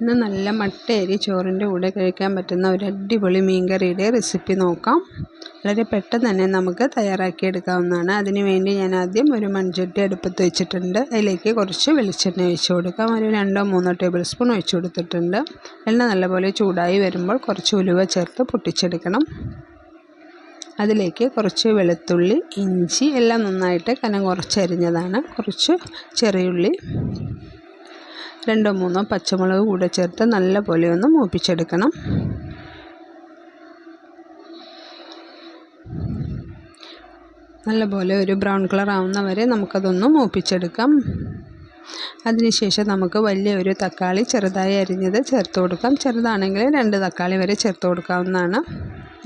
ഇന്ന് നല്ല മട്ടയരി ചോറിന്റെ കൂടെ കഴിക്കാൻ പറ്റുന്ന ഒരു അടിപൊളി മീൻകറിയുടെ റെസിപ്പി നോക്കാം. വളരെ പെട്ടെന്ന് തന്നെ നമുക്ക് തയ്യാറാക്കിയെടുക്കാവുന്നതാണ്. അതിന് വേണ്ടി ഞാൻ ആദ്യം ഒരു മൺചട്ടി അടുപ്പത്ത് വെച്ചിട്ടുണ്ട്. അതിലേക്ക് കുറച്ച് വെളിച്ചെണ്ണ ഒഴിച്ചു കൊടുക്കാം. ഒരു രണ്ടോ മൂന്നോ ടേബിൾ സ്പൂൺ ഒഴിച്ചു കൊടുത്തിട്ടുണ്ട്. എണ്ണ നല്ലപോലെ ചൂടായി വരുമ്പോൾ കുറച്ച് ഉലുവ ചേർത്ത് പൊട്ടിച്ചെടുക്കണം. അതിലേക്ക് കുറച്ച് വെളുത്തുള്ളി ഇഞ്ചി എല്ലാം നന്നായിട്ട് കനം കുറച്ചരിഞ്ഞതാണ്. കുറച്ച് ചെറിയുള്ളി രണ്ടോ മൂന്നോ പച്ചമുളക് കൂടെ ചേർത്ത് നല്ലപോലെ ഒന്ന് മൂപ്പിച്ചെടുക്കണം. നല്ലപോലെ ഒരു ബ്രൗൺ കളർ ആവുന്ന വരെ നമുക്കതൊന്ന് മൂപ്പിച്ചെടുക്കാം. അതിനുശേഷം നമുക്ക് വലിയ ഒരു തക്കാളി ചെറുതായി അരിഞ്ഞത് ചേർത്ത് കൊടുക്കാം. ചെറുതാണെങ്കിൽ രണ്ട് തക്കാളി വരെ ചേർത്ത് കൊടുക്കാവുന്നതാണ്.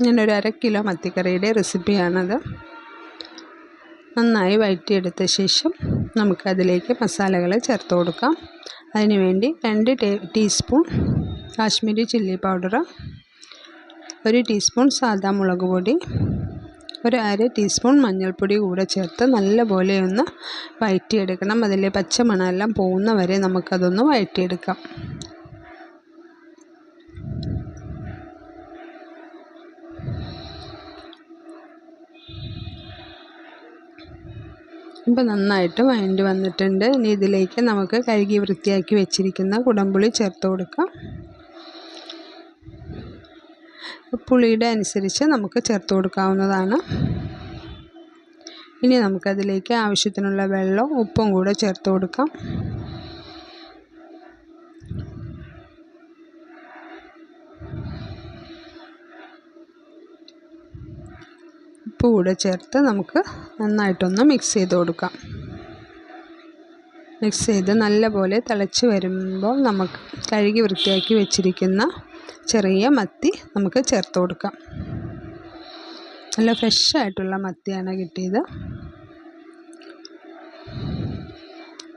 ഞാനൊരു അര കിലോ മത്തിക്കറിയുടെ റെസിപ്പിയാണത്. നന്നായി വഴറ്റിയെടുത്ത ശേഷം നമുക്കതിലേക്ക് മസാലകൾ ചേർത്ത് കൊടുക്കാം. അതിന് വേണ്ടി രണ്ട് ടീസ്പൂൺ കാശ്മീരി ചില്ലി പൗഡർ ഒരു ടീസ്പൂൺ സാദാ മുളക് പൊടി ഒരു അര ടീസ്പൂൺ മഞ്ഞൾപ്പൊടി കൂടെ ചേർത്ത് നല്ലപോലെ ഒന്ന് വഴറ്റിയെടുക്കണം അതിലെ പച്ചമണമെല്ലാം പോകുന്ന വരെ നമുക്കതൊന്ന് വഴറ്റിയെടുക്കാം ഇപ്പം നന്നായിട്ട് വഴണ്ടി വന്നിട്ടുണ്ട്. ഇനി ഇതിലേക്ക് നമുക്ക് കഴുകി വൃത്തിയാക്കി വെച്ചിരിക്കുന്ന കുടംപുളി ചേർത്ത് കൊടുക്കാം. പുളിയുടെ അനുസരിച്ച് നമുക്ക് ചേർത്ത് കൊടുക്കാവുന്നതാണ്. ഇനി നമുക്കതിലേക്ക് ആവശ്യത്തിനുള്ള വെള്ളവും ഉപ്പും കൂടെ ചേർത്ത് കൊടുക്കാം. ഉപ്പ് കൂടെ ചേർത്ത് നമുക്ക് നന്നായിട്ടൊന്ന് മിക്സ് ചെയ്ത് കൊടുക്കാം. മിക്സ് ചെയ്ത് നല്ലപോലെ തിളച്ച് വരുമ്പോൾ നമുക്ക് കഴുകി വൃത്തിയാക്കി വെച്ചിരിക്കുന്ന ചെറിയ മത്തി നമുക്ക് ചേർത്ത് കൊടുക്കാം. നല്ല ഫ്രഷ് ആയിട്ടുള്ള മത്തിയാണ് കിട്ടിയത്.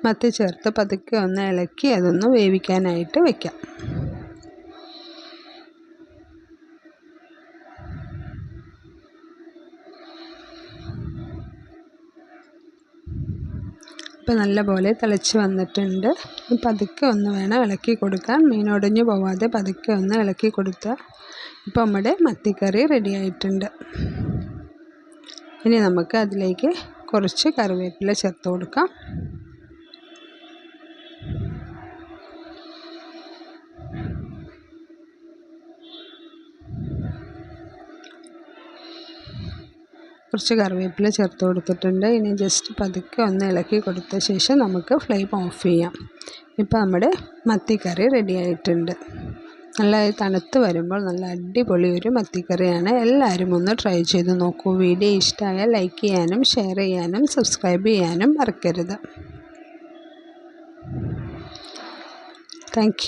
മത്തി ചേർത്ത് പതുക്കെ ഒന്ന് ഇളക്കി അതൊന്ന് വേവിക്കാനായിട്ട് വയ്ക്കാം ഇപ്പോൾ നല്ലപോലെ തിളച്ച് വന്നിട്ടുണ്ട്. പതുക്കെ ഒന്ന് വേണം ഇളക്കി കൊടുക്കാൻ. മീൻ ഉടഞ്ഞു പോവാതെ പതുക്കെ ഒന്ന് ഇളക്കി കൊടുത്താൽ ഇപ്പം നമ്മുടെ മത്തിക്കറി റെഡി ആയിട്ടുണ്ട്. ഇനി നമുക്ക് അതിലേക്ക് കുറച്ച് കറിവേപ്പില ചേർത്ത് കൊടുക്കാം. കുറച്ച് കറിവേപ്പില ചേർത്ത് കൊടുത്തിട്ടുണ്ട്. ഇനി ജസ്റ്റ് പതുക്കെ ഒന്ന് ഇളക്കി കൊടുത്ത ശേഷം നമുക്ക് ഫ്ലെയിം ഓഫ് ചെയ്യാം. ഇപ്പോൾ നമ്മുടെ മത്തിക്കറി റെഡി ആയിട്ടുണ്ട്. നല്ല തണുത്ത് വരുമ്പോൾ നല്ല അടിപൊളി ഒരു മത്തിക്കറിയാണ്. എല്ലാവരും ഒന്ന് ട്രൈ ചെയ്ത് നോക്കൂ. വീഡിയോ ഇഷ്ടമായാൽ ലൈക്ക് ചെയ്യാനും ഷെയർ ചെയ്യാനും സബ്സ്ക്രൈബ് ചെയ്യാനും മറക്കരുത്. താങ്ക്